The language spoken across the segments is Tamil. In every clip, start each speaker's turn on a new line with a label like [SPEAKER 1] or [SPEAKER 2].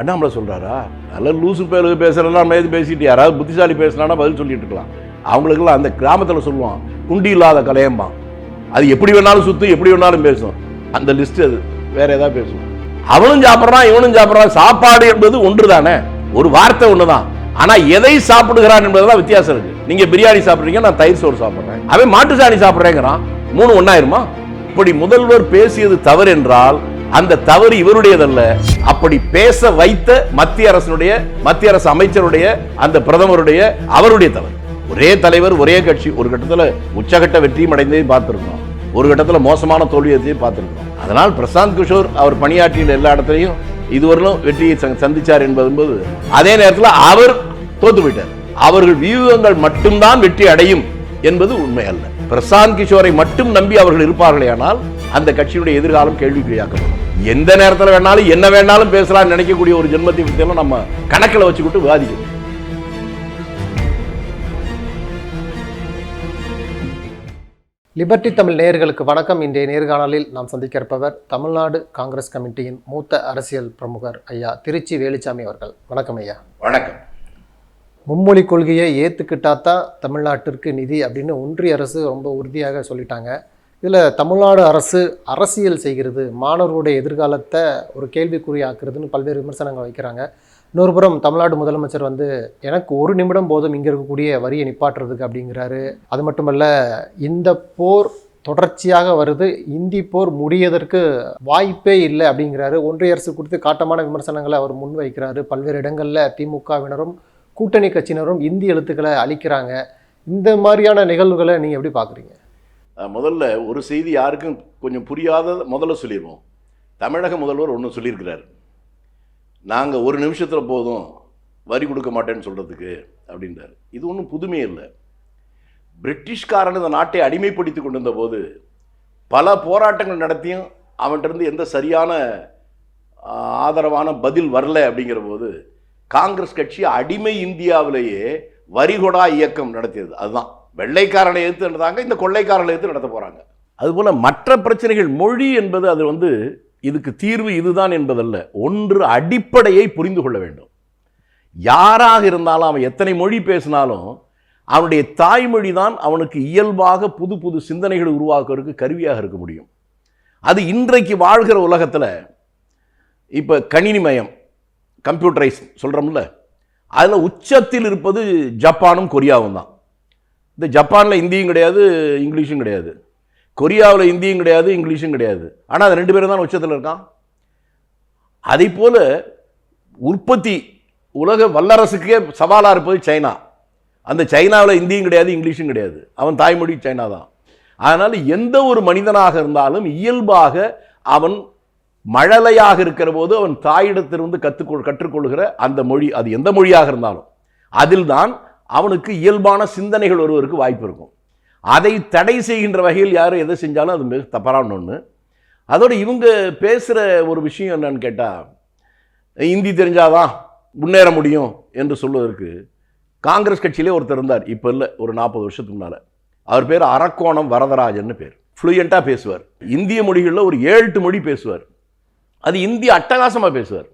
[SPEAKER 1] அண்ணாமலை சொல்கிறாரா நல்ல லூசு பேருக்கு பேசுகிறதெல்லாம் நம்ம எது பேசிட்டு யாராவது புத்திசாலி பேசுனானா பதில் சொல்லிட்டு இருக்கலாம். அவங்களுக்கெல்லாம் அந்த கிராமத்தில் சொல்லுவான் குண்டி இல்லாத கலையம்பான் அது எப்படி வேணாலும் சுத்தும் எப்படி வேணாலும் பேசும். அந்த லிஸ்ட் அது. வேற ஏதாவது பேசும் அவனும் சாப்பிட்றான் இவனும் சாப்பிட்றான். சாப்பாடு என்பது ஒன்று தானே ஒரு வார்த்தை ஒன்று தான் ஆனால் எதை சாப்பிடுகிறான் என்பதுதான் வித்தியாசம் இருக்கு. நீங்க பிரியாணி சாப்பிட்றீங்க நான் தயிர் சோறு சாப்பிட்றேன். அவன் மாட்டு சாணி சாப்பிட்றேங்கிறான். மூணு ஒன்னாயிருமா இப்படி முதல்வர் பேசியது தவறு என்றால் அந்த தவறு இவருடையதல்ல. அப்படி பேச வைத்த மத்திய அரசினுடைய மத்திய அரசு அமைச்சருடைய அந்த பிரதமருடைய அவருடைய தவறு. ஒரே தலைவர் ஒரே கட்சி ஒரு கட்டத்தில் உச்சகட்ட வெற்றியும் அடைந்ததையும் பார்த்துருக்கோம். ஒரு கட்டத்தில் மோசமான தோல்வியத்தையும் பார்த்துருக்கோம். அதனால் பிரசாந்த் கிஷோர் அவர் பணியாற்றிய எல்லா இடத்துலையும் இதுவரையிலும் வெற்றியை ச- சந்திச்சார் என்பது அதே நேரத்தில் அவர் தோத்து போயிட்டார். அவர்கள் வியூகங்கள் மட்டும்தான் வெற்றி அடையும் என்பது உண்மை அல்ல. பிரசாந்த் கிஷோரை மட்டும் நம்பி அவர்கள் இருப்பார்களேயானால் அந்த கட்சியுடைய எதிர்காலம் கேள்விக்குறியாக்கப்படும் எந்த நேரத்தில் வேணாலும் என்ன வேணாலும் பேசலாம்னு நினைக்கக்கூடிய ஒரு ஜென்மத்தை பற்றியெல்லாம் நம்ம கணக்கில் வச்சுக்கிட்டு விவாதிக்கணும்.
[SPEAKER 2] லிபர்டி தமிழ் நேயர்களுக்கு வணக்கம். இன்றைய நேர்காணலில் நாம் சந்திக்க இருப்பவர் தமிழ்நாடு காங்கிரஸ் கமிட்டியின் மூத்த அரசியல் பிரமுகர் ஐயா திருச்சி வேலுச்சாமி அவர்கள். வணக்கம் ஐயா.
[SPEAKER 1] வணக்கம்.
[SPEAKER 2] மும்மொழி கொள்கையை ஏற்றுக்கிட்டா தான் தமிழ்நாட்டிற்கு நிதி அப்படின்னு ஒன்றிய அரசு ரொம்ப உறுதியாக சொல்லிட்டாங்க. இதில் தமிழ்நாடு அரசு அரசியல் செய்கிறது மாணவர்களுடைய எதிர்காலத்தை ஒரு கேள்விக்குறியாக்குறதுன்னு பல்வேறு விமர்சனங்கள் வைக்கிறாங்க. இன்னொரு புறம் தமிழ்நாடு முதலமைச்சர் வந்து எனக்கு ஒரு நிமிடம் போதும் இங்கே இருக்கக்கூடிய வரியை நிப்பாட்டுறதுக்கு அப்படிங்கிறாரு. அது மட்டுமல்ல இந்த போர் தொடர்ச்சியாக வருது இந்தி போர் முடியதற்கு வாய்ப்பே இல்லை அப்படிங்கிறாரு. ஒன்றிய அரசு குறித்து காட்டமான விமர்சனங்களை அவர் முன்வைக்கிறாரு. பல்வேறு இடங்களில் திமுகவினரும் கூட்டணி கட்சியினரும் இந்தி எழுத்துக்களை அளிக்கிறாங்க இந்த மாதிரியான நிகழ்வுகளை நீங்கள் எப்படி பார்க்குறீங்க
[SPEAKER 1] முதல்ல ஒரு செய்தி யாருக்கும் கொஞ்சம் புரியாத முதல்ல சொல்லிடுவோம் தமிழக முதல்வர் ஒன்று சொல்லியிருக்கிறார். நாங்கள் ஒரு நிமிஷத்தில் போதும் வரி கொடுக்க மாட்டேன்னு சொல்கிறதுக்கு அப்படின்றார். இது ஒன்றும் புதுமையே இல்லை. பிரிட்டிஷ்காரன் இந்த நாட்டை அடிமைப்படுத்தி கொண்டிருந்த போது பல போராட்டங்கள் நடத்தியும் அவன்கிட்டருந்து எந்த சரியான ஆதரவான பதில் வரல அப்படிங்கிற போது காங்கிரஸ் கட்சி அடிமை இந்தியாவிலேயே வரிகொடா இயக்கம் நடத்தியது. அதுதான். வெள்ளைக்காரனை எதிர்த்து நடந்தாங்க இந்த கொள்ளைக்காரனை எதிர்த்து நடத்த போகிறாங்க அதுபோல் மற்ற பிரச்சனைகள் மொழி என்பது அது வந்து இதுக்கு தீர்வு இதுதான் என்பதல்ல. ஒன்று அடிப்படையை புரிந்து கொள்ள வேண்டும். யாராக இருந்தாலும் அவன் எத்தனை மொழி பேசினாலும் அவனுடைய தாய்மொழி தான் அவனுக்கு இயல்பாக புது புது சிந்தனைகளை உருவாக்குறதுக்கு கருவியாக இருக்க முடியும். அது இன்றைக்கு வாழ்கிற உலகத்தில் இப்போ கணினிமயம் கம்ப்யூட்டரைஸ் சொல்கிறோம்ல அதில் உச்சத்தில் இருப்பது ஜப்பானும் கொரியாவும் தான். இந்த ஜப்பானில் இந்தியும் கிடையாது இங்கிலீஷும் கிடையாது. கொரியாவில் இந்தியும் கிடையாது இங்கிலீஷும் கிடையாது. ஆனால் அது ரெண்டு பேரும் தான் உச்சத்தில் இருக்கான். அதே போல் உற்பத்தி உலக வல்லரசுக்கே சவாலாக இருப்பது சைனா. அந்த சைனாவில் இந்தியும் கிடையாது இங்கிலீஷும் கிடையாது. அவன் தாய்மொழி சைனா தான். அதனால் எந்த ஒரு மனிதனாக இருந்தாலும் இயல்பாக அவன் மழலையாக இருக்கிற போது அவன் தாயிடத்திலிருந்து கற்றுக்கொள் கற்றுக்கொள்கிற அந்த மொழி அது எந்த மொழியாக இருந்தாலும். அதில்தான் அவனுக்கு இயல்பான சிந்தனைகள் ஒருவருக்கு வாய்ப்பு இருக்கும். அதை தடை செய்கின்ற வகையில் யார் எதை செஞ்சாலும் அது மிக தப்பரான ஒன்று அதோடு இவங்க பேசுகிற ஒரு விஷயம் என்னன்னு கேட்டால் இந்தி தெரிஞ்சாதான் முன்னேற முடியும் என்று சொல்வதற்கு காங்கிரஸ் கட்சியிலே ஒருத்தர் இருந்தார். இப்போ இல்லை ஒரு நாற்பது வருஷத்துக்கு முன்னால். அவர் பேர் அரக்கோணம் வரதராஜன்னு பேர். ஃப்ளூயண்ட்டாக பேசுவார். இந்திய மொழிகளில் ஒரு ஏழு எட்டு மொழி பேசுவார். அது இந்தி அட்டகாசமாக பேசுவார்.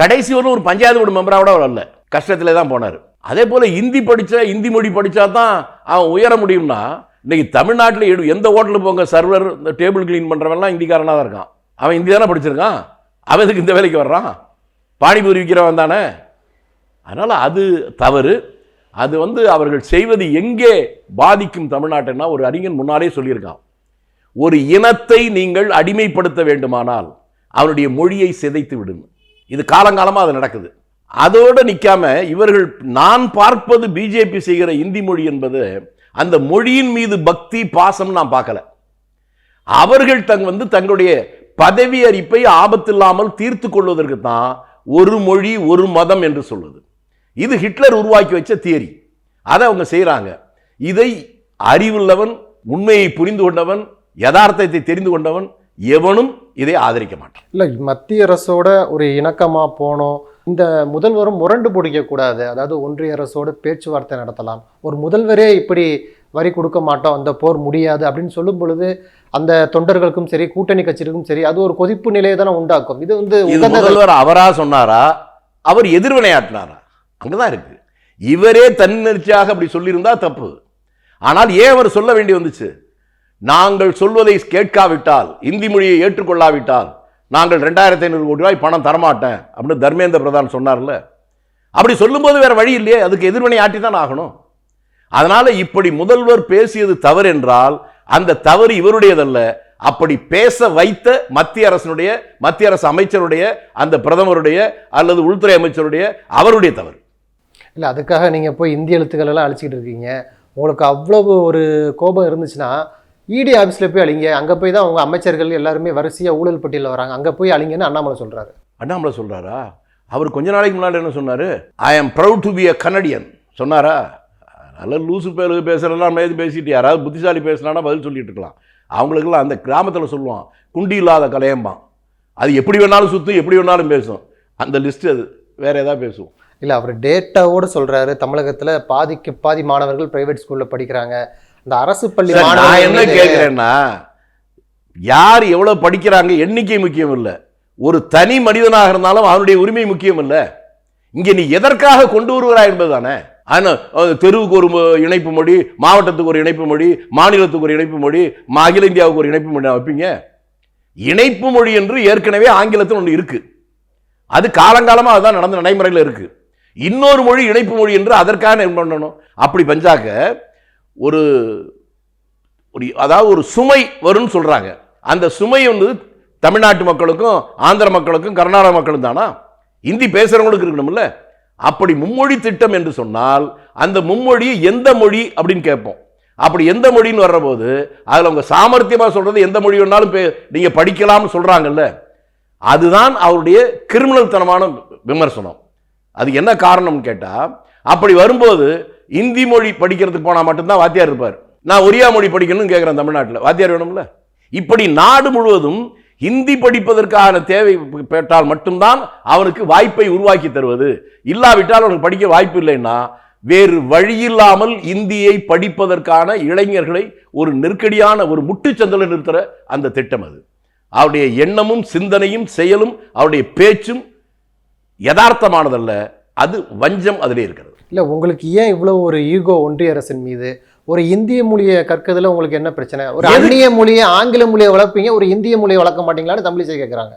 [SPEAKER 1] கடைசி வரலும் ஒரு பஞ்சாயத்து போர்டு மெம்பராக கூட அவர் அல்ல. கஷ்டத்திலே தான் போனார். அதே போல் ஹிந்தி படித்தா இந்தி மொழி படித்தா தான் அவன் உயர முடியும்னா இன்றைக்கி தமிழ்நாட்டில் எடு- எந்த ஹோட்டலுக்கு போங்க சர்வர் இந்த டேபிள் க்ளீன் பண்ணுறவன்லாம் ஹிந்திக்காரனாக தான் இருக்கான். அவன் ஹிந்தி தானே படிச்சிருக்கான்? அவன் எதுக்கு இந்த வேலைக்கு வர்றான்? பானிபூரி விற்கிறவன் தானே? அதனால் அது தவறு. அது வந்து அவர்கள் செய்வது எங்கே பாதிக்கும் தமிழ்நாட்டைன்னா ஒரு அறிஞன் முன்னாலே சொல்லியிருக்கான். ஒரு இனத்தை நீங்கள் அடிமைப்படுத்த வேண்டுமானால் அவனுடைய மொழியை சிதைத்து விடுங்க. இது காலங்காலமாக அது நடக்குது. அதோடு நிற்காம இவர்கள் நான் பார்ப்பது பிஜேபி செய்கிற இந்தி மொழி என்பது அந்த மொழியின் மீது பக்தி பாசம் நான் பார்க்கல. அவர்கள் தங் வந்து தங்களுடைய பதவி அறிப்பை ஆபத்தில்லாமல் தீர்த்து கொள்வதற்கு தான் ஒரு மொழி ஒரு மதம் என்று சொல்வது இது ஹிட்லர் உருவாக்கி வச்ச தியரி. அதை அவங்க செய்கிறாங்க இதை அறிவுள்ளவன் உண்மையை புரிந்து கொண்டவன் யதார்த்தத்தை தெரிந்து கொண்டவன் எவனும் இதை ஆதரிக்க மாட்டான்.
[SPEAKER 2] இல்லை மத்திய அரசோட ஒரு இணக்கமாக போனோம் இந்த முதல்வரும் முரண்டு பிடிக்கக்கூடாது. அதாவது ஒன்றிய அரசோடு பேச்சுவார்த்தை நடத்தலாம். ஒரு முதல்வரே இப்படி வரி கொடுக்க மாட்டோம். அந்த போர் முடியாது அப்படின்னு சொல்லும் பொழுது அந்த தொண்டர்களுக்கும் சரி கூட்டணி கட்சிகளுக்கும் சரி அது ஒரு கொதிப்பு நிலையை தானே உண்டாக்கும். இது வந்து.
[SPEAKER 1] முதல்வர் அவரா சொன்னாரா? அவர் எதிர்வினையாற்றினாரா? அங்கதான் இருக்கு. இவரே தன்னெழுச்சியாக அப்படி சொல்லியிருந்தா தப்பு. ஆனால் ஏன் அவர் சொல்ல வேண்டி வந்துச்சு? நாங்கள் சொல்வதை கேட்காவிட்டால் இந்தி மொழியை ஏற்றுக்கொள்ளாவிட்டால் நாங்கள் ரெண்டாயிரத்தி ஐநூறு கோடி ரூபாய் பணம் தரமாட்டேன் அப்படின்னு தர்மேந்திர பிரதான் சொன்னார்ல. அப்படி சொல்லும்போது வேறு வழி இல்லையே அதுக்கு எதிர்வினை ஆட்டி தான் ஆகணும். அதனால் இப்படி முதல்வர் பேசியது தவறு என்றால் அந்த தவறு இவருடையதல்ல. அப்படி பேச வைத்த மத்திய அரசனுடைய மத்திய அரசு அமைச்சருடைய அந்த பிரதமருடைய அல்லது உள்துறை அமைச்சருடைய அவருடைய தவறு.
[SPEAKER 2] இல்லை அதுக்காக நீங்கள் போய் இந்திய எழுத்துக்கள் எல்லாம் அழிச்சிக்கிட்டு இருக்கீங்க. உங்களுக்கு அவ்வளவு ஒரு கோபம் இருந்துச்சுன்னா இடி ஆஃபீஸில் போய் அழிங்க. அங்கே போய் தான் உங்கள் அமைச்சர்கள் எல்லாருமே வரிசையாக ஊழல் பட்டியலில் வராங்க. அங்கே போய் அழிங்கன்னு அண்ணாமலை சொல்கிறாரு
[SPEAKER 1] அண்ணாமலை சொல்றாரா? அவர் கொஞ்ச நாளைக்கு முன்னாடி என்ன சொன்னாரு? I am proud to be a Canadian சொன்னாரா? நல்ல லூசு பேருக்கு பேசுறதெல்லாம் மேது பேசிட்டு யாராவது புத்திசாலி பேசினானா பதில் சொல்லிட்டு இருக்கலாம். அவங்களுக்கெல்லாம் அந்த கிராமத்தில் சொல்லுவான் குண்டி இல்லாத கலையம்பான். அது எப்படி வேணாலும் சுத்தும் எப்படி வேணாலும் பேசும். அந்த லிஸ்ட் அது. வேற ஏதாவது பேசுவோம்.
[SPEAKER 2] இல்லை அவர் டேட்டாவோடு சொல்கிறாரு தமிழகத்தில் பாதிக்கு பாதி மாணவர்கள் பிரைவேட் ஸ்கூலில் படிக்கிறாங்க. இந்த அரசு பள்ளி
[SPEAKER 1] நான் என்ன கேட்கிறேன்னா யார் எவ்வளவு படிக்கிறாங்க எண்ணிக்கை முக்கியம் இல்லை. ஒரு தனி மனிதனாக இருந்தாலும் அவனுடைய உரிமை முக்கியம் இல்லை. இங்க நீ எதற்காக கொண்டு வருகிறாய் என்பதுதானே. ஆனா அஹ், தெருவுக்கு ஒரு இணைப்பு மொழி மாவட்டத்துக்கு ஒரு இணைப்பு மொழி மாநிலத்துக்கு ஒரு இணைப்பு மொழி அகில இந்தியாவுக்கு ஒரு இணைப்பு மொழி வைப்பீங்க. இணைப்பு மொழி என்று ஏற்கனவே ஆங்கிலத்தில் ஒன்று இருக்கு. அது காலங்காலமா அதுதான் நடந்த நடைமுறையில் இருக்கு. இன்னொரு மொழி இணைப்பு மொழி என்று அதற்காக என்ன பண்ணணும்? அப்படி பஞ்சாக்க ஒரு ஒரு அதாவது ஒரு சுமை வரும்னு சொல்கிறாங்க அந்த சுமை வந்து தமிழ்நாட்டு மக்களுக்கும் ஆந்திர மக்களுக்கும் கர்நாடக மக்களும் தானா? இந்தி பேசுகிறவங்களுக்கு இருக்கணும்ல. அப்படி மும்மொழி திட்டம் என்று சொன்னால் அந்த மும்மொழி எந்த மொழி அப்படின்னு கேட்போம். அப்படி எந்த மொழின்னு வர்றபோது அதில் அவங்க சாமர்த்தியமாக சொல்கிறது எந்த மொழி வேணாலும் பே- படிக்கலாம்னு சொல்கிறாங்கல்ல அதுதான் அவருடைய கிரிமினல் தனமான விமர்சனம். அது என்ன காரணம்னு கேட்டால் அப்படி வரும்போது இந்தி மொழி படிக்கிறதுக்கு போனால் மட்டும்தான் வாத்தியார் இருப்பார். நான் ஒரியா மொழி படிக்கணும்னு கேட்குறேன் தமிழ்நாட்டில். வாத்தியார் வேணும்ல? இப்படி நாடு முழுவதும் ஹிந்தி படிப்பதற்கான தேவை பெற்றால் மட்டும்தான் அவனுக்கு வாய்ப்பை உருவாக்கி தருவது. இல்லாவிட்டால் அவனுக்கு படிக்க வாய்ப்பு இல்லைன்னா வேறு வழியில்லாமல் இந்தியை படிப்பதற்கான இளைஞர்களை ஒரு நெருக்கடியான ஒரு முட்டுச்சந்தலை நிறுத்துகிற அந்த திட்டம் அது. அவருடைய எண்ணமும் சிந்தனையும் செயலும் அவருடைய பேச்சும் யதார்த்தமானதல்ல. அது வஞ்சம் அதிலே இருக்கிறது.
[SPEAKER 2] இல்லை உங்களுக்கு ஏன் இவ்வளோ ஒரு ஈகோ ஒன்றிய அரசின் மீது? ஒரு இந்திய மொழியை கற்கிறதுல உங்களுக்கு என்ன பிரச்சனை? ஒரு அந்நிய மொழியை ஆங்கில மொழியை வளர்ப்பீங்க ஒரு இந்திய மொழியை வளர்க்க மாட்டீங்களான்னு தமிழிசை கேட்குறாங்க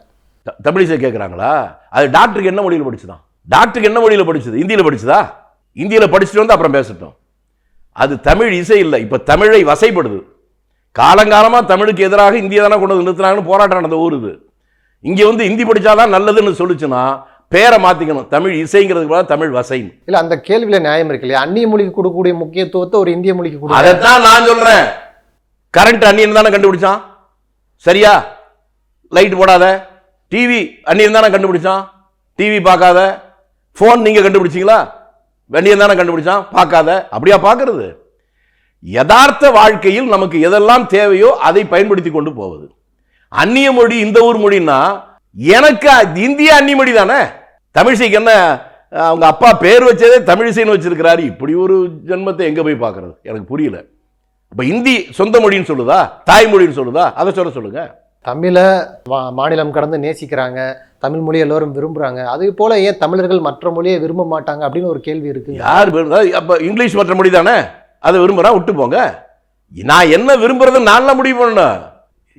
[SPEAKER 1] தமிழிசை கேட்குறாங்களா அது டாக்டருக்கு என்ன மொழியில் படிச்சுதான்? டாக்டருக்கு என்ன மொழியில் படிச்சது? இந்தியில் படிச்சதா? இந்தியில் படிச்சுட்டு வந்து அப்புறம் பேசட்டும். அது தமிழ் இசை இல்லை. இப்போ தமிழை வசைப்படுது. காலங்காலமாக தமிழுக்கு எதிராக இந்திய தானே கொண்டு வந்து நிறுத்தினாங்கன்னு போராட்டம் நடந்த ஊர் இது. இங்கே வந்து இந்தி படிச்சாதான் நல்லதுன்னு சொல்லுச்சுன்னா பேரை மாற்றிக்கணும் தமிழ் இசைங்கிறதுக்கு பதிலா தமிழ் வசைன்னு.
[SPEAKER 2] இல்லை அந்த கேள்வியில் நியாயம் இருக்கு இல்லையா? அந்நிய மொழிக்கு கொடுக்கக்கூடிய முக்கியத்துவத்தை ஒரு இந்திய மொழிக்கு கொடுக்க
[SPEAKER 1] அதைத்தான் நான் சொல்றேன். கரண்ட் அந்நியன் தானே கண்டுபிடிச்சான்? சரியா? லைட் போடாத. டிவி அந்நியன் தானே கண்டுபிடிச்சான்? டிவி பார்க்காத. ஃபோன் நீங்க கண்டுபிடிச்சீங்களா? அந்நியன் தானே கண்டுபிடிச்சான்? பார்க்காத. அப்படியா பார்க்கறது? யதார்த்த வாழ்க்கையில் நமக்கு எதெல்லாம் தேவையோ அதை பயன்படுத்தி கொண்டு போவது. அந்நிய மொழி இந்த ஊர் மொழின்னா எனக்கு இந்திய மொழி தானே? தமிழிசைக்கு என்ன அவங்க அப்பா பேர் வச்சதே தமிழிசைன்னு வச்சிருக்கிறாரு. இப்படி ஒரு ஜென்மத்தை எங்க போய் பார்க்கறது? எனக்கு புரியல. அப்ப இந்தி சொந்த மொழின்னு சொல்லுதா? தாய்மொழின்னு சொல்லுதா? அதை சொல்ல சொல்லுங்க.
[SPEAKER 2] தமிழை மாநிலம் கடந்து நேசிக்கிறாங்க. தமிழ் மொழியை எல்லோரும் விரும்புறாங்க. அதே போல ஏன் தமிழர்கள் மற்ற மொழியை விரும்ப மாட்டாங்க அப்படின்னு ஒரு கேள்வி இருக்கு.
[SPEAKER 1] யார் விரும்புறா? அப்ப இங்கிலீஷ் மற்ற மொழி தானே? அதை விரும்புறா? விட்டு போங்க. நான் என்ன விரும்புறது நான் முடிவு பண்ணணும்.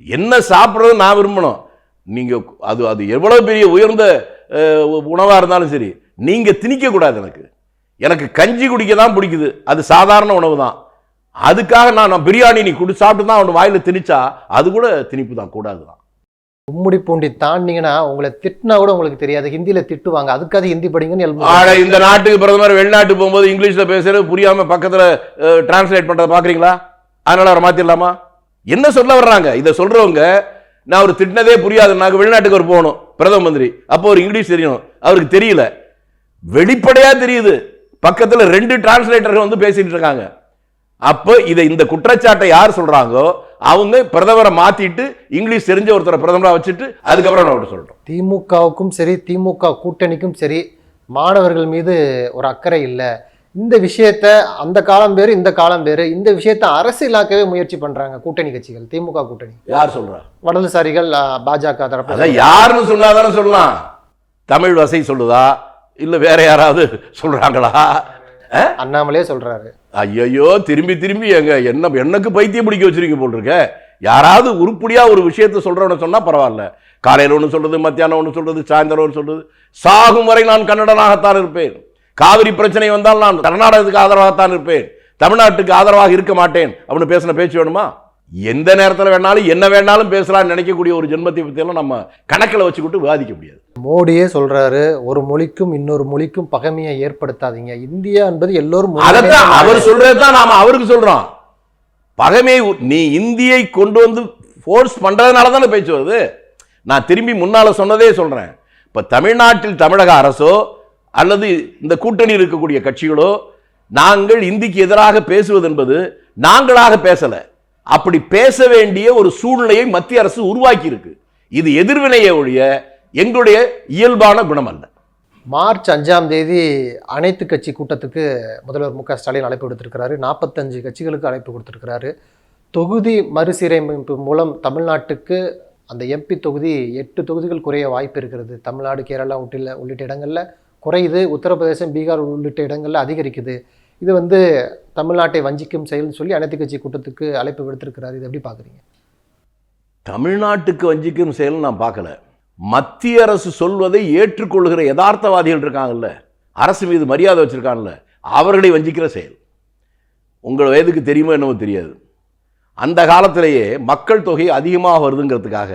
[SPEAKER 1] என்ன சாப்பிட்றது நான் விரும்பணும். நீங்க அது அது எவ்வளவு பெரிய உயர்ந்த அஹ், உணவா இருந்தாலும் சரி நீங்க திணிக்க கூடாது எனக்கு. எனக்கு கஞ்சி குடிக்க தான் பிடிக்குது. அது சாதாரண உணவு தான் அதுக்காக நான் நான் பிரியாணி நீ குடி சாப்பிட்டு தான் அவன் வாயில திணிச்சா அது கூட திணிப்பு தான் கூடாது தான்
[SPEAKER 2] மும்முடி பூண்டி தாண்டிங்கன்னா உங்களை திட்டினா கூட உங்களுக்கு தெரியாது. ஹிந்தியில திட்டுவாங்க. அதுக்காக ஹிந்தி படிங்கன்னு
[SPEAKER 1] இந்த நாட்டுக்கு பிரதமர் வெளிநாட்டு போகும்போது இங்கிலீஷ்ல பேசுறது புரியாம பக்கத்துல டிரான்ஸ்லேட் பண்றத பாக்குறீங்களா அதனால அவரை மாத்திரலாமா? என்ன சொல்ல வர்றாங்க? இதை சொல்றவங்க நான் அவர் திட்டினதே புரியாது. நாங்கள் வெளிநாட்டுக்கு அவர் போகணும். பிரதம மந்திரி. அப்போ ஒரு இங்கிலீஷ் தெரியணும். அவருக்கு தெரியல. வெளிப்படையாக தெரியுது. பக்கத்தில் ரெண்டு டிரான்ஸ்லேட்டர்கள் வந்து பேசிட்டு இருக்காங்க. அப்போ இதை இந்த குற்றச்சாட்டை யார் சொல்றாங்களோ அவங்க பிரதமரை மாத்திட்டு இங்கிலீஷ் தெரிஞ்ச ஒருத்தரை பிரதமராக வச்சுட்டு அதுக்கப்புறம் நான் அவர்கிட்ட சொல்றோம்
[SPEAKER 2] திமுகவுக்கும் சரி திமுக கூட்டணிக்கும் சரி மாணவர்கள் மீது ஒரு அக்கறை இல்லை. இந்த விஷயத்த அந்த காலம் வேறு இந்த காலம் வேறு இந்த விஷயத்த அரசியலாக்கவே முயற்சி பண்றாங்க கூட்டணி கட்சிகள் திமுக கூட்டணி.
[SPEAKER 1] யார் சொல்றா?
[SPEAKER 2] வலதுசாரிகள் ஆ, பாஜக தரப்பு
[SPEAKER 1] யாருன்னு சொன்னாதானே சொல்லலாம். தமிழ் வசை சொல்லுதா? இல்லை வேற யாராவது சொல்றாங்களா?
[SPEAKER 2] அண்ணாமலே சொல்றாரு.
[SPEAKER 1] ஐயையோ திரும்பி திரும்பி எங்க என்ன எனக்கு பைத்தியம் பிடிக்க வச்சிருக்கீங்க போல் இருக்க யாராவது உருப்படியா ஒரு விஷயத்த சொல்றவன சொன்னா பரவாயில்ல. காலையில் ஒன்று சொல்றது மத்தியானம் ஒன்று சொல்றது சாயந்தரம் ஒன்று சொல்றது சாகும் வரை நான் கன்னடனாகத்தான் இருப்பேன். காவிரி பிரச்சனை வந்தால் நான் கர்நாடகத்துக்கு ஆதரவாகத்தான் இருப்பேன். தமிழ்நாட்டுக்கு ஆதரவாக இருக்க மாட்டேன். அப்படின்னு பேசின பேச்சு வேணுமா? எந்த நேரத்தில் வேணாலும் என்ன வேணாலும் பேசலாம்னு நினைக்கக்கூடிய ஒரு ஜென்மத்தை பற்றியெல்லாம் நம்ம கணக்கில் வச்சுக்கிட்டு விவாதிக்க முடியாது.
[SPEAKER 2] மோடியே சொல்றாரு ஒரு மொழிக்கும் இன்னொரு மொழிக்கும் பகைமையை ஏற்படுத்தாதீங்க. இந்தியா என்பது எல்லோரும்
[SPEAKER 1] அதைத்தான் அவர். சொல்றது தான் நாம அவருக்கு சொல்றோம். பகைமை உ- நீ இந்தியை கொண்டு வந்து ஃபோர்ஸ் பண்றதுனால தானே பேச்சு வருது. நான் திரும்பி முன்னால சொன்னதே சொல்றேன். இப்ப தமிழ்நாட்டில் தமிழக அரசோ அல்லது இந்த கூட்டணி இருக்கக்கூடிய கட்சிகளோ நாங்கள் இந்திக்கு எதிராக பேசுவது என்பது நாங்களாக பேசலை. அப்படி பேச வேண்டிய ஒரு சூழ்நிலையை மத்திய அரசு உருவாக்கி இருக்கு இது எதிர்வினையை ஒழிய எங்களுடைய இயல்பான குணம் அல்ல
[SPEAKER 2] மார்ச் அஞ்சாம் தேதி அனைத்து கட்சி கூட்டத்துக்கு முதல்வர் மு க ஸ்டாலின் அழைப்பு விடுத்திருக்கிறாரு. நாற்பத்தஞ்சு கட்சிகளுக்கு அழைப்பு கொடுத்திருக்கிறாரு. தொகுதி மறுசீரமைப்பு மூலம் தமிழ்நாட்டுக்கு அந்த எம்பி தொகுதி எட்டு தொகுதிகள் குறைய வாய்ப்பு இருக்கிறது. தமிழ்நாடு கேரளா உள்ளிட்ட உள்ளிட்ட இடங்களில் குறையுது. உத்தரப்பிரதேசம் பீகார் உள்ளிட்ட இடங்களில் அதிகரிக்குது. இது வந்து தமிழ்நாட்டை வஞ்சிக்கும் செயல்னு சொல்லி அனைத்து கட்சி கூட்டத்துக்கு அழைப்பு விடுத்திருக்கிறார். இது எப்படி பார்க்குறீங்க
[SPEAKER 1] தமிழ்நாட்டுக்கு வஞ்சிக்கும் செயல் நான் பார்க்கல மத்திய அரசு சொல்வதை ஏற்றுக்கொள்கிற யதார்த்தவாதிகள் இருக்காங்கல்ல. அரசு மீது மரியாதை வச்சுருக்காங்கல்ல. அவர்களை வஞ்சிக்கிற செயல். உங்கள் வயதுக்கு தெரியுமோ என்னவோ தெரியாது. அந்த காலத்திலேயே மக்கள் தொகை அதிகமாக வருதுங்கிறதுக்காக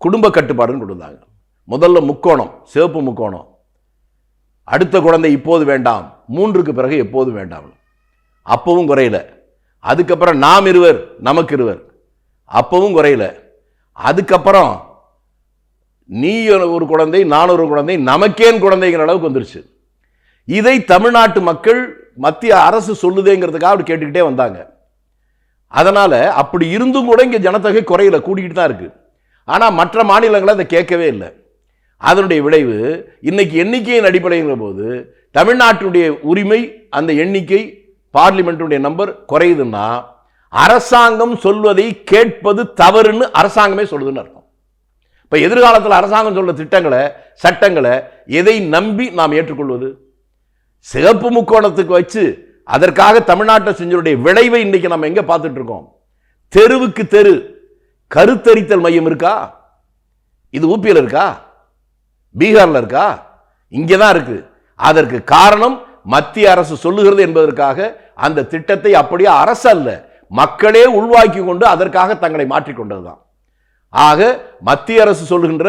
[SPEAKER 1] குடும்ப கட்டுப்பாடுன்னு கொண்டு வந்தாங்க. முதல்ல முக்கோணம் சிவப்பு முக்கோணம். அடுத்த குழந்தை இப்போது வேண்டாம். மூன்றுக்கு பிறகு எப்போது வேண்டாம். அப்பவும் குறையல. அதுக்கப்புறம் நாம் இருவர் நமக்கு இருவர். அப்பவும் குறையல. அதுக்கப்புறம் நீ ஒரு குழந்தை நான் ஒரு குழந்தை நமக்கேன் குழந்தைங்கிற அளவுக்கு வந்துருச்சு. இதை தமிழ்நாட்டு மக்கள் மத்திய அரசு சொல்லுதேங்கிறதுக்காக அப்படி கேட்டுக்கிட்டே வந்தாங்க. அதனால் அப்படி இருந்தும் கூட இங்கே ஜனத்தொகை குறையில கூடிக்கிட்டு தான் இருக்குது ஆனால் மற்ற மாநிலங்களை அதை கேட்கவே இல்லை. அதனுடைய விளைவு இன்னைக்கு எண்ணிக்கையின் அடிப்படைங்கிற போது தமிழ்நாட்டினுடைய உரிமை அந்த எண்ணிக்கை பார்லிமெண்ட்டுடைய நம்பர் குறையுதுன்னா அரசாங்கம் சொல்வதை கேட்பது தவறுன்னு அரசாங்கமே சொல்லுதுன்னு அர்த்தம். இப்போ எதிர்காலத்தில் அரசாங்கம் சொல்ற திட்டங்களை சட்டங்களை எதை நம்பி நாம் ஏற்றுக்கொள்வது? சிகப்பு முக்கோணத்துக்கு வச்சு அதற்காக தமிழ்நாட்டை செஞ்சருடைய விளைவை இன்றைக்கி நம்ம எங்கே பார்த்துட்டு இருக்கோம் தெருவுக்கு தெரு. கருத்தரித்தல் மையம் இருக்கா? இது ஊப்பியில் இருக்கா? பீகாரில் இருக்கா? இங்கே தான் இருக்கு. அதற்கு காரணம் மத்திய அரசு சொல்லுகிறது என்பதற்காக அந்த திட்டத்தை அப்படியே அரசு அல்ல மக்களே உள்வாக்கி கொண்டு அதற்காக தங்களை மாற்றிக்கொண்டதுதான் ஆக மத்திய அரசு சொல்லுகின்ற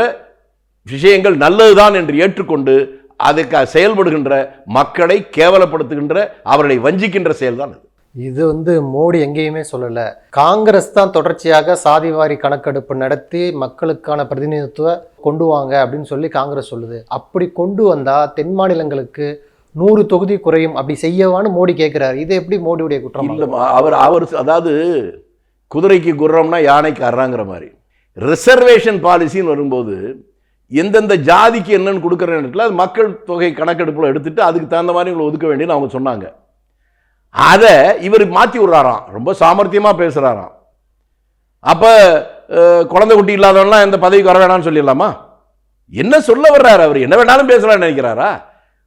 [SPEAKER 1] விஷயங்கள் நல்லதுதான் என்று ஏற்றுக்கொண்டு அதற்காக செயல்படுகின்ற மக்களை கேவலப்படுத்துகின்ற அவர்களை வஞ்சிக்கின்ற செயல்தான் அது.
[SPEAKER 2] இது வந்து மோடி எங்கேயுமே சொல்லலை. காங்கிரஸ் தான் தொடர்ச்சியாக சாதிவாரி கணக்கெடுப்பு நடத்தி மக்களுக்கான பிரதிநிதித்துவ கொண்டு வாங்க அப்படின்னு சொல்லி காங்கிரஸ் சொல்லுது. அப்படி கொண்டு வந்தால் தென் மாநிலங்களுக்கு நூறு தொகுதி குறையும். அப்படி செய்யவான்னு மோடி கேட்குறாரு இது எப்படி மோடியுடைய குற்றம்?
[SPEAKER 1] இல்லைம்மா அவர் அவர் அதாவது குதிரைக்கு குர்ரம்னா யானைக்கு அறாங்கிற மாதிரி. ரிசர்வேஷன் பாலிசின்னு வரும்போது எந்தெந்த ஜாதிக்கு என்னன்னு கொடுக்குற நேரத்தில் அது மக்கள் தொகை கணக்கெடுப்பில் எடுத்துட்டு அதுக்கு தகுந்த மாதிரி இவங்களை ஒதுக்க வேண்டியன்னு அவங்க சொன்னாங்க. அதை இவர் மாற்றி விட்றாராம். ரொம்ப சாமர்த்தியமாக பேசுகிறாராம் அப்போ குழந்தை குட்டி இல்லாதவன்லாம் எந்த பதவிக்கு வர வேணாம்னு சொல்லிடலாமா? என்ன சொல்ல வர்றாரு அவர்? என்ன வேணாலும் பேசலாம்னு நினைக்கிறாரா?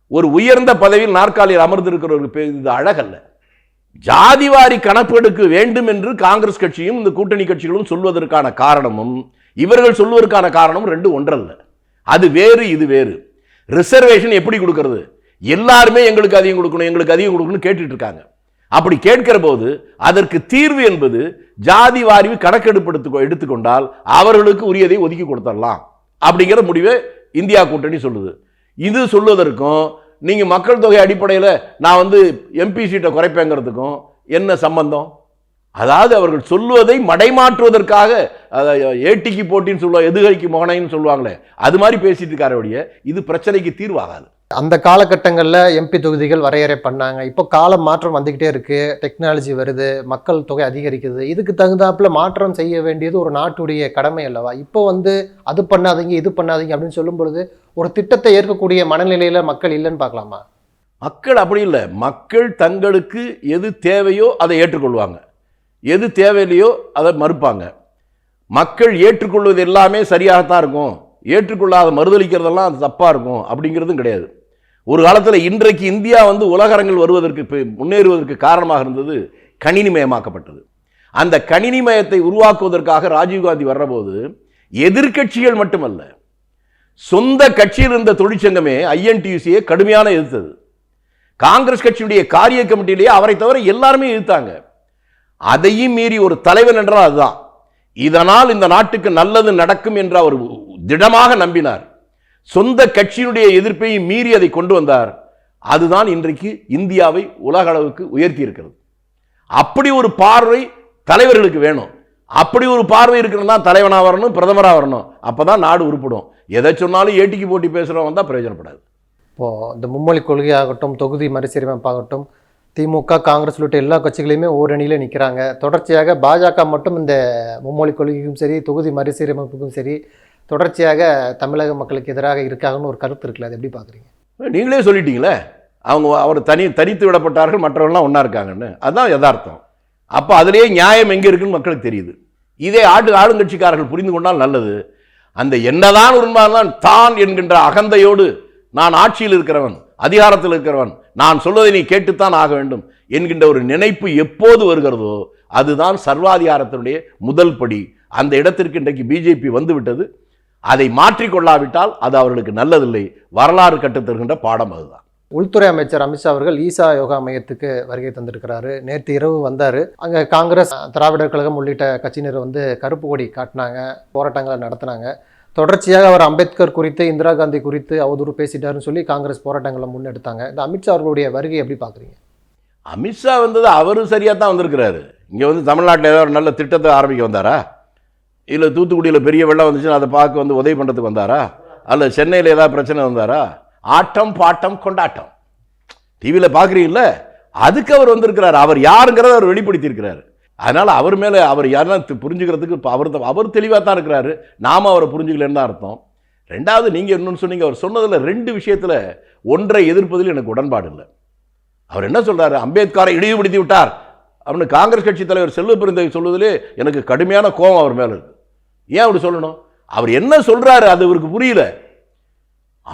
[SPEAKER 1] ஒரு உயர்ந்த பதவியில் நாற்காலியில் அமர்ந்திருக்கிறவருக்கு பே- இது அழகல்ல ஜாதிவாரி கணப்பெடுக்க வேண்டும் என்று காங்கிரஸ் கட்சியும் இந்த கூட்டணி கட்சிகளும் சொல்வதற்கான காரணமும் இவர்கள் சொல்வதற்கான காரணமும் ரெண்டு ஒன்றல்ல. அது வேறு இது வேறு. ரிசர்வேஷன் எப்படி கொடுக்கறது? எல்லாருமே எங்களுக்கு அதிகம் கொடுக்கணும் எங்களுக்கு அதிகம் கொடுக்கணும்னு கேட்டுட்டு இருக்காங்க. அப்படி கேட்கிற போது அதற்கு தீர்வு என்பது ஜாதி வாரிவு கணக்கெடுப்பு எடுத்துக்கொண்டால் அவர்களுக்கு உரியதை ஒதுக்கி கொடுத்துடலாம் அப்படிங்கிற முடிவை இந்தியா கூட்டணி சொல்லுது. இது சொல்லுவதற்கும் நீங்கள் மக்கள் தொகை அடிப்படையில் நான் வந்து எம்பி சீட்டை குறைப்பேங்கிறதுக்கும் என்ன சம்பந்தம்? அதாவது அவர்கள் சொல்லுவதை மடைமாற்றுவதற்காக ஏட்டிக்கு போட்டின்னு சொல்லுவாங்க எதுகைக்கு மோனைன்னு சொல்லுவாங்களே அது மாதிரி பேசிட்டு இருக்காரோடைய இது பிரச்சனைக்கு தீர்வாகாது.
[SPEAKER 2] அந்த காலகட்டங்களில் எம்பி தொகுதிகள் வரையறை பண்ணாங்க இப்போ காலம் மாற்றம் வந்துக்கிட்டே இருக்குது டெக்னாலஜி வருது. மக்கள் தொகை அதிகரிக்குது. இதுக்கு தகுந்தாப்புல மாற்றம் செய்ய வேண்டியது ஒரு நாட்டுடைய கடமை அல்லவா? இப்போ வந்து அது பண்ணாதீங்க இது பண்ணாதீங்க அப்படின்னு சொல்லும் பொழுது ஒரு திட்டத்தை ஏற்கக்கூடிய மனநிலையில் மக்கள் இல்லைன்னு பார்க்கலாமா?
[SPEAKER 1] மக்கள் அப்படி இல்லை. மக்கள் தங்களுக்கு எது தேவையோ அதை ஏற்றுக்கொள்வாங்க. எது தேவையில்லையோ அதை மறுப்பாங்க. மக்கள் ஏற்றுக்கொள்வது எல்லாமே சரியாகத்தான் இருக்கும். ஏற்றுக்கொள்ளாத மறுதளிக்கிறதெல்லாம் அது தப்பாக இருக்கும். அப்படிங்கிறதும் கிடையாது. ஒரு காலத்தில் இன்றைக்கு இந்தியா வந்து உலகரங்கள் வருவதற்கு முன்னேறுவதற்கு காரணமாக இருந்தது கணினிமயமாக்கப்பட்டது. அந்த கணினிமயத்தை உருவாக்குவதற்காக ராஜீவ்காந்தி வர்றபோது எதிர்க்கட்சிகள் மட்டுமல்ல சொந்த கட்சியில் இருந்த தொழிற்சங்கமே ஐஎன்டியூசியை கடுமையான எதிர்த்தது. காங்கிரஸ் கட்சியுடைய காரிய கமிட்டியிலேயே அவரை தவிர எல்லாருமே எதிர்த்தாங்க. அதையும் மீறி ஒரு தலைவன் என்றால் அதுதான். இதனால் இந்த நாட்டுக்கு நல்லது நடக்கும் என்று அவர் திடமாக நம்பினார். சொந்த கட்சியினுடைய எதிர்ப்பையும் மீறி அதை கொண்டு வந்தார். அதுதான் இன்றைக்கு இந்தியாவை உலக அளவுக்கு உயர்த்தி இருக்கிறது அப்படி ஒரு பார்வை தலைவர்களுக்கு வேணும். அப்படி ஒரு பார்வை இருக்கிறதா தலைவனாக வரணும் பிரதமராக வரணும். அப்போ தான் நாடு உருப்படும். எதை சொன்னாலும் ஏட்டிக்கு போட்டி பேசுறவன் தான் பிரயோஜனப்படாது.
[SPEAKER 2] இப்போது இந்த மும்மொழி கொள்கையாகட்டும் தொகுதி மறுசீரமைப்பாகட்டும் திமுக காங்கிரஸ் உள்ளிட்ட எல்லா கட்சிகளையுமே ஓரணியில் நிற்கிறாங்க தொடர்ச்சியாக பாஜக மட்டும் இந்த மும்மொழி கொள்கைக்கும் சரி தொகுதி மறுசீரமைப்புக்கும் சரி தொடர்ச்சியாக தமிழக மக்களுக்கு எதிராக இருக்காங்கன்னு ஒரு கருத்து இருக்குல்ல அது எப்படி பார்க்குறீங்க?
[SPEAKER 1] நீங்களே சொல்லிட்டீங்களே. அவங்க அவர் தனி தனித்து விடப்பட்டார்கள் மற்றவர்கள்லாம் ஒன்றா இருக்காங்கன்னு. அதுதான் யதார்த்தம். அப்போ அதிலேயே நியாயம் எங்கே இருக்குன்னு மக்களுக்கு தெரியுது. இதே ஆடு ஆளுங்கட்சிக்காரர்கள் புரிந்து கொண்டால் நல்லது. அந்த என்னதான் உண்மைதான் தான் என்கின்ற அகந்தையோடு நான் ஆட்சியில் இருக்கிறவன் அதிகாரத்தில் இருக்கிறவன் நான் சொல்வதை நீ கேட்டுத்தான் ஆக வேண்டும் என்கின்ற ஒரு நினைப்பு எப்போது வருகிறதோ அதுதான் சர்வாதிகாரத்தினுடைய முதல் படி. அந்த இடத்திற்கு இன்றைக்கு பிஜேபி வந்துவிட்டது. அதை மாற்றிக்கொள்ளாவிட்டால் அது அவர்களுக்கு நல்லதில்லை. வரலாறு கற்றுத் தருகின்ற பாடம் அதுதான்.
[SPEAKER 2] உள்துறை அமைச்சர் அமித்ஷா அவர்கள் ஈசா யோகா மையத்துக்கு வருகை தந்திருக்கிறாரு. நேற்று இரவு வந்தார். அங்கே காங்கிரஸ் திராவிடர் கழகம் உள்ளிட்ட கட்சியினர் வந்து கருப்பு கொடி காட்டினாங்க போராட்டங்களை நடத்தினாங்க. தொடர்ச்சியாக அவர் அம்பேத்கர் குறித்து இந்திரா காந்தி குறித்து அவதூறு பேசிட்டாருன்னு சொல்லி காங்கிரஸ் போராட்டங்களை முன்னெடுத்தாங்க. இந்த அமித்ஷா அவர்களுடைய வருகை எப்படி பார்க்குறீங்க?
[SPEAKER 1] அமித்ஷா வந்தது அவரும் சரியாக தான் வந்திருக்கிறாரு. இங்கே வந்து தமிழ்நாட்டில் ஏதாவது ஒரு நல்ல திட்டத்தை ஆரம்பிக்க வந்தாரா? இல்லை தூத்துக்குடியில் பெரிய வெள்ளம் வந்துச்சுன்னா அதை பார்க்க வந்து உதவி பண்ணுறதுக்கு வந்தாரா? அல்ல சென்னையில் ஏதாவது பிரச்சனை வந்தாரா? ஆட்டம் பாட்டம் கொண்டாட்டம். டிவியில் பார்க்குறீங்கள அதுக்கு அவர் வந்திருக்கிறார். அவர் யாருங்கிறத அவர் வெளிப்படுத்தியிருக்கிறார். அதனால் அவர் மேலே அவர் யாருன்னா புரிஞ்சுக்கிறதுக்கு இப்போ அவர் தான் அவர் தெளிவாக தான் இருக்கிறாரு. நாம் அவரை புரிஞ்சுக்கலன்னு தான் அர்த்தம். ரெண்டாவது நீங்கள் இன்னொன்று சொன்னீங்க. அவர் சொன்னதில் ரெண்டு விஷயத்தில் ஒன்றை எதிர்ப்பதில் எனக்கு உடன்பாடு இல்லை. அவர் என்ன சொல்கிறாரு அம்பேத்கரை இழிவுபடுத்தி விட்டார். அப்படின்னு காங்கிரஸ் கட்சி தலைவர் செல்வ பெருந்தகை சொல்வதிலே எனக்கு கடுமையான கோபம் அவர் மேலே இருக்குது ஏன் அப்படி சொல்லணும்? அவர் என்ன சொல்றாரு அது இவருக்கு புரியல.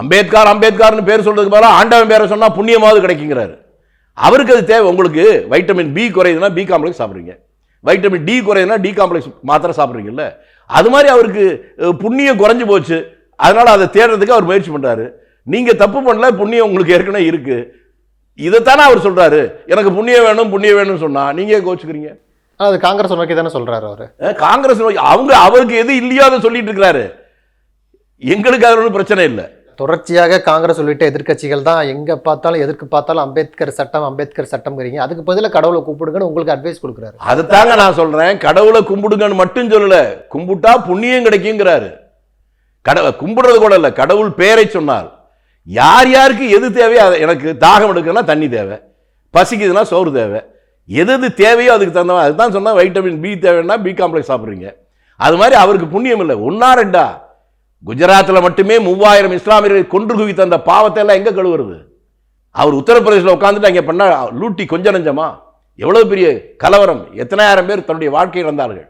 [SPEAKER 1] அம்பேத்கர் அம்பேத்கர்னு பேர் சொல்றதுக்கு பதிலாக ஆண்டவன் பேரை சொன்னால் புண்ணியமாவது கிடைக்குங்கிறாரு. அவருக்கு அது தேவை. உங்களுக்கு வைட்டமின் பி குறையுதுன்னா பி காம்ப்ளெக்ஸ் சாப்பிட்றீங்க. வைட்டமின் டி குறையுதுன்னா டி காம்ப்ளெக்ஸ் மாத்திரை சாப்பிட்றீங்கல்ல. அது மாதிரி அவருக்கு புண்ணியம் குறைஞ்சு போச்சு. அதனால் அதை தேடுறதுக்கு அவர் முயற்சி பண்ணுறாரு நீங்கள் தப்பு பண்ணல புண்ணியம் உங்களுக்கு ஏற்கனவே இருக்குது இதைத்தானே அவர் சொல்கிறாரு எனக்கு புண்ணியம் வேணும் புண்ணியம் வேணும்னு சொன்னால் நீங்கள் கோச்சுக்கிறீங்க?
[SPEAKER 2] அது காங்கிரஸ் நோக்கி தானே சொல்கிறாரு அவர்.
[SPEAKER 1] காங்கிரஸ் நோக்கி- அவங்க அவருக்கு எது இல்லையோ அதை சொல்லிட்டு இருக்கிறாரு. எங்களுக்கு அது ஒன்றும் பிரச்சனை இல்லை.
[SPEAKER 2] தொடர்ச்சியாக காங்கிரஸ் உள்ளிட்ட எதிர்க்கட்சிகள் தான் எங்கே பார்த்தாலும் எதற்கு பார்த்தாலும் அம்பேத்கர் சட்டம் அம்பேத்கர் சட்டம்ங்கிறீங்க. அதுக்கு பதிலாக கடவுளை கூப்பிடுங்கன்னு உங்களுக்கு அட்வைஸ் கொடுக்குறாரு.
[SPEAKER 1] அதைத்தாங்க நான் சொல்றேன். கடவுளை கும்பிடுங்கன்னு மட்டும் சொல்லல. கும்பிட்டா புண்ணியம் கிடைக்குங்கிறாரு. கட கும்பிடுறது கூட இல்லை. கடவுள் பேரை சொன்னார். யார் யாருக்கு எது தேவையோ அதை எனக்கு தாகம் எடுக்குன்னா தண்ணி தேவை. பசிக்குதுன்னா சோறு தேவை. எது எது தேவையோ அதுக்கு தகுந்த மாதிரி. அதுதான் சொன்னால் வைட்டமின் பி தேவைன்னா பி காம்ப்ளெக்ஸ் சாப்பிட்றீங்க. அது மாதிரி அவருக்கு புண்ணியம் இல்லை. ஒன்னா ரெண்டா? குஜராத்தில் மட்டுமே மூவாயிரம் இஸ்லாமியர்களை கொன்று குவித்த அந்த பாவத்தை எல்லாம் எங்கே கழுவுறது? அவர் உத்தரப்பிரதேசில் உட்காந்துட்டு அங்கே பண்ணால் லூட்டி கொஞ்சம் நஞ்சமா? எவ்வளோ பெரிய கலவரம். எத்தனாயிரம் பேர் தன்னுடைய வாழ்க்கை இழந்தார்கள்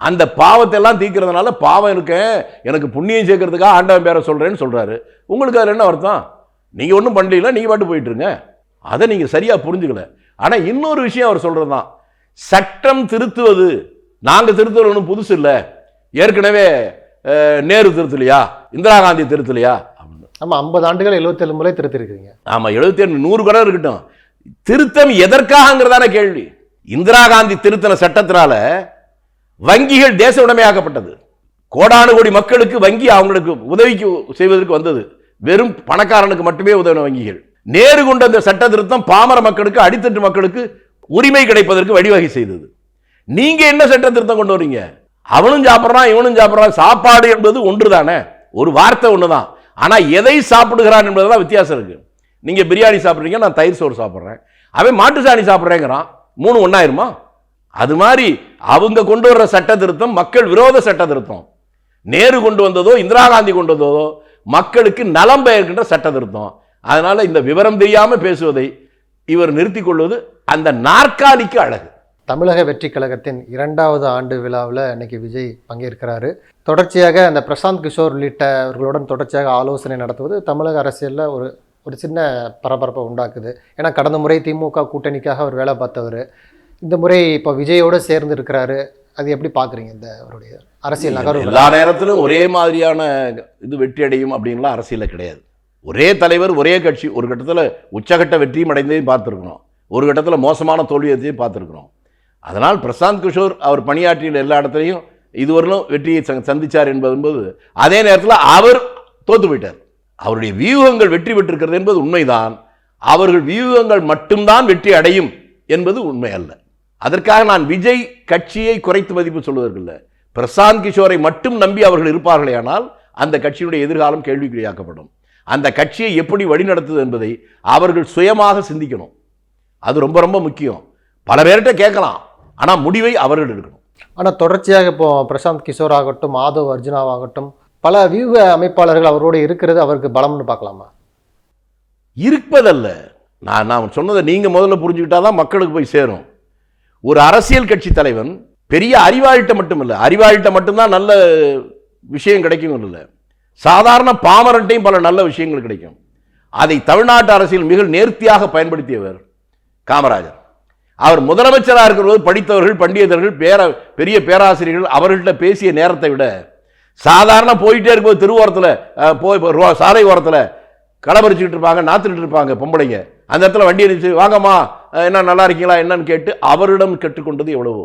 [SPEAKER 1] அந்த பாவத்தை எல்லாம் தீக்கிறதுனால பாவம் இருக்கேன் எனக்கு புண்ணியம் சேர்க்கறதுக்காக ஆண்டவன் பேரை சொல்கிறேன்னு சொல்கிறாரு உங்களுக்கு அதில் என்ன அர்த்தம்? நீங்கள் ஒன்றும் பண்ணலாம் நீங்கள் பாட்டு போயிட்டுருங்க அதை நீங்கள் சரியாக புரிஞ்சுக்கல. ஆனா இன்னொரு விஷயம் அவர் சொல்றது தான் சட்டம் திருத்துவது நாங்க திருத்துவது ஒன்றும் புதுசு இல்லை. ஏற்கனவே நேரு திருத்தலையா? இந்திரா காந்தி திருத்தலையா? அப்படின்னு.
[SPEAKER 2] ஆமாம் ஐம்பது ஆண்டுகள் எழுபத்தேழு முறை திருத்திருக்கிறீங்க.
[SPEAKER 1] ஆமா எழுபத்தி ஏழு நூறு கூட இருக்கட்டும். திருத்தம் எதற்காகங்கிறதான கேள்வி. இந்திரா காந்தி திருத்தின சட்டத்தினால வங்கிகள் தேச உடைமையாக்கப்பட்டது. கோடானு கோடி மக்களுக்கு வங்கி அவங்களுக்கு உதவிக்கு செய்வதற்கு வந்தது. வெறும் பணக்காரனுக்கு மட்டுமே உதவின வங்கிகள். நேரு கொண்ட அந்த சட்ட திருத்தம் பாமர மக்களுக்கு அடித்தட்டு மக்களுக்கு உரிமை கிடைப்பதற்கு வழிவகை செய்தது. நீங்க என்ன சட்ட திருத்தம் கொண்டு வர்றீங்க அவனும் சாப்பிட்றான் இவனும் சாப்பிட்றான். சாப்பாடு என்பது ஒன்று தானே ஒரு வார்த்தை ஒன்று தான் ஆனால் எதை சாப்பிடுகிறான் என்பதுதான் வித்தியாசம் இருக்குது நீங்கள் பிரியாணி சாப்பிட்றீங்க நான் தயிர் சோறு சாப்பிட்றேன். அவன் மாட்டு சாணி சாப்பிட்றேங்கிறான். மூணு ஒன்றாயிருமா அது மாதிரி அவங்க கொண்டு வர்ற சட்ட திருத்தம் மக்கள் விரோத சட்ட திருத்தம் நேரு கொண்டு வந்ததோ இந்திரா காந்தி கொண்டு வந்ததோ மக்களுக்கு நலம் பெயர்கின்ற சட்ட திருத்தம் அதனால இந்த விவரம் தெரியாம பேசுவதை இவர் நிறுத்திக் கொள்வது அந்த நாற்காலிக்கு அழகு.
[SPEAKER 2] தமிழக வெற்றி கழகத்தின் இரண்டாவது ஆண்டு விழாவில் இன்னைக்கு விஜய் பங்கேற்கிறாரு. தொடர்ச்சியாக அந்த பிரசாந்த் கிஷோர் உள்ளிட்டவர்களுடன் தொடர்ச்சியாக ஆலோசனை நடத்துவது தமிழக அரசியலில் ஒரு ஒரு சின்ன பரபரப்பை உண்டாக்குது. ஏன்னா கடந்த முறை திமுக கூட்டணிக்காக அவர் வேலை பார்த்தவர். இந்த முறை இப்போ விஜயோட சேர்ந்து இருக்கிறாரு. அது எப்படி பார்க்குறீங்க இந்த அவருடைய அரசியல் நகர்வு
[SPEAKER 1] எல்லா நேரத்திலும் ஒரே மாதிரியான இது வெற்றி அடையும் அப்படின்லாம் அரசியலில் கிடையாது. ஒரே தலைவர் ஒரே கட்சி ஒரு கட்டத்தில் உச்சகட்ட வெற்றியும் அடைந்ததையும் பார்த்துருக்கணும் ஒரு கட்டத்தில் மோசமான தோல்வியத்தையும் பார்த்துருக்குறோம். அதனால் பிரசாந்த் கிஷோர் அவர் பணியாற்றிய எல்லா இடத்துலையும் இதுவரையிலும் வெற்றியை ச- என்பது அதே நேரத்தில் அவர் தோத்து போயிட்டார். அவருடைய வியூகங்கள் வெற்றி பெற்றிருக்கிறது என்பது உண்மைதான். அவர்கள் வியூகங்கள் மட்டும்தான் வெற்றி அடையும் என்பது உண்மை அல்ல. அதற்காக நான் விஜய் கட்சியை குறைத்து மதிப்பு சொல்வதற்கில்ல. பிரசாந்த் கிஷோரை மட்டும் நம்பி அவர்கள் இருப்பார்களே ஆனால் அந்த கட்சியினுடைய எதிர்காலம் கேள்விக்குறியாக்கப்படும். அந்த கட்சியை எப்படி வழிநடத்துது என்பதை அவர்கள் சுயமாக சிந்திக்கணும். அது ரொம்ப ரொம்ப முக்கியம். பல பேர்கிட்ட கேட்கலாம். ஆனால் முடிவை அவர்கள் எடுக்கணும்.
[SPEAKER 2] ஆனால் தொடர்ச்சியாக இப்போ பிரசாந்த் கிஷோர் ஆகட்டும் மாதவ் அர்ஜுனாவாகட்டும் பல வியூக அமைப்பாளர்கள் அவரோட இருக்கிறது அவருக்கு பலம்னு பார்க்கலாமா?
[SPEAKER 1] இருப்பதல்ல. நான் நான் சொன்னதை நீங்கள் முதல்ல புரிஞ்சுக்கிட்டா தான் மக்களுக்கு போய் சேரும். ஒரு அரசியல் கட்சி தலைவன் பெரிய அறிவாளிட்ட மட்டும் இல்லை அறிவாளிட்ட மட்டும்தான் நல்ல விஷயம் கிடைக்கும் இல்லை சாதாரண பாமரன்ட்டையும் பல நல்ல விஷயங்கள் கிடைக்கும். அதை தமிழ்நாட்டு அரசியல் மிக நேர்த்தியாக பயன்படுத்தியவர் காமராஜர். அவர் முதலமைச்சராக இருக்கிறபோது படித்தவர்கள் பண்டிதர்கள் பேர பெரிய பேராசிரியர்கள் அவர்கள்ட்ட பேசிய நேரத்தை விட சாதாரண போயிட்டே இருக்கும்போது திருவோரத்தில் போய் சாலை ஓரத்தில் களபறிச்சுக்கிட்டு இருப்பாங்க நாத்துட்டு இருப்பாங்க பொம்பளைங்க. அந்த இடத்துல வண்டி அடிச்சு வாங்கம்மா என்ன நல்லா இருக்கீங்களா என்னன்னு கேட்டு அவரிடம் கற்றுக்கொண்டது எவ்வளவோ.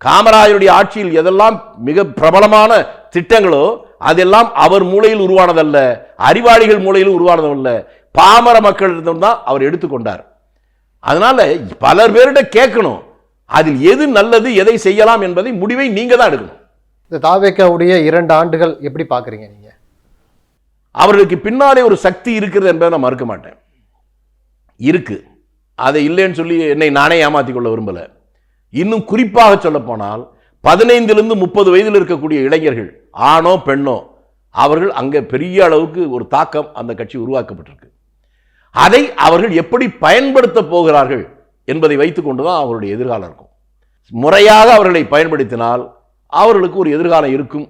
[SPEAKER 1] காமராஜருடைய ஆட்சியில் எதெல்லாம் மிக பிரபலமான திட்டங்களோ அதெல்லாம் அவர் மூலையில் உருவானதல்ல. அறிவாளிகள் மூலையில் உருவானதல்ல. பாமர மக்களிடம் தான் அவர் எடுத்துக்கொண்டார் அதனால பலர் பேர்கிட்ட கேட்கணும். அதில் எது நல்லது எதை செய்யலாம் என்பதை முடிவை நீங்க தான் எடுக்கணும்.
[SPEAKER 2] இந்த தாவேக்காவுடைய இரண்டு ஆண்டுகள் எப்படி பார்க்குறீங்க நீங்கள்
[SPEAKER 1] அவர்களுக்கு பின்னாலே ஒரு சக்தி இருக்கிறது என்பதை நான் மறுக்க மாட்டேன். இருக்கு. அதை இல்லைன்னு சொல்லி என்னை நானே ஏமாத்திக் கொள்ள விரும்பல. இன்னும் குறிப்பாக சொல்ல போனால் பதினைந்திலிருந்து முப்பது வயதில் இருக்கக்கூடிய இளைஞர்கள் ஆணோ பெண்ணோ அவர்கள் அங்கே பெரிய அளவுக்கு ஒரு தாக்கம் அந்த கட்சி உருவாக்கப்பட்டிருக்கு. அதை அவர்கள் எப்படி பயன்படுத்த போகிறார்கள் என்பதை வைத்துக்கொண்டு தான் அவருடைய எதிர்காலம் இருக்கும். முறையாக அவர்களை பயன்படுத்தினால் அவர்களுக்கு ஒரு எதிர்காலம் இருக்கும்.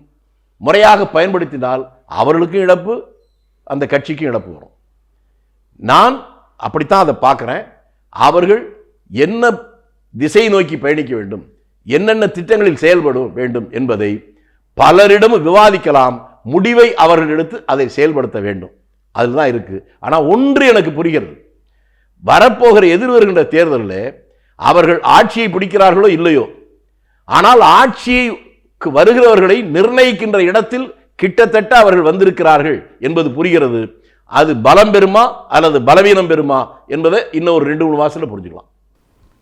[SPEAKER 1] முறையாக பயன்படுத்தினால் அவர்களுக்கும் இழப்பு அந்த கட்சிக்கும் இழப்பு வரும். நான் அப்படித்தான் அதை பார்க்குறேன். அவர்கள் என்ன திசை நோக்கி பயணிக்க வேண்டும்? என்னென்ன திட்டங்களில் செயல்பட வேண்டும் என்பதை பலரிடம் விவாதிக்கலாம். முடிவை அவர்கள் எடுத்து அதை செயல்படுத்த வேண்டும். அதுதான் இருக்குது ஆனால் ஒன்று எனக்கு புரிகிறது. வரப்போகிற எதிர் வருகின்ற தேர்தலில் அவர்கள் ஆட்சியை பிடிக்கிறார்களோ இல்லையோ? ஆனால் ஆட்சிக்கு வருகிறவர்களை நிர்ணயிக்கின்ற இடத்தில் கிட்டத்தட்ட அவர்கள் வந்திருக்கிறார்கள் என்பது புரிகிறது. அது பலம் பெறுமா அல்லது பலவீனம் பெறுமா என்பதை இன்னும் ஒரு ரெண்டு மூணு மாதத்தில் புரிஞ்சுக்கலாம்.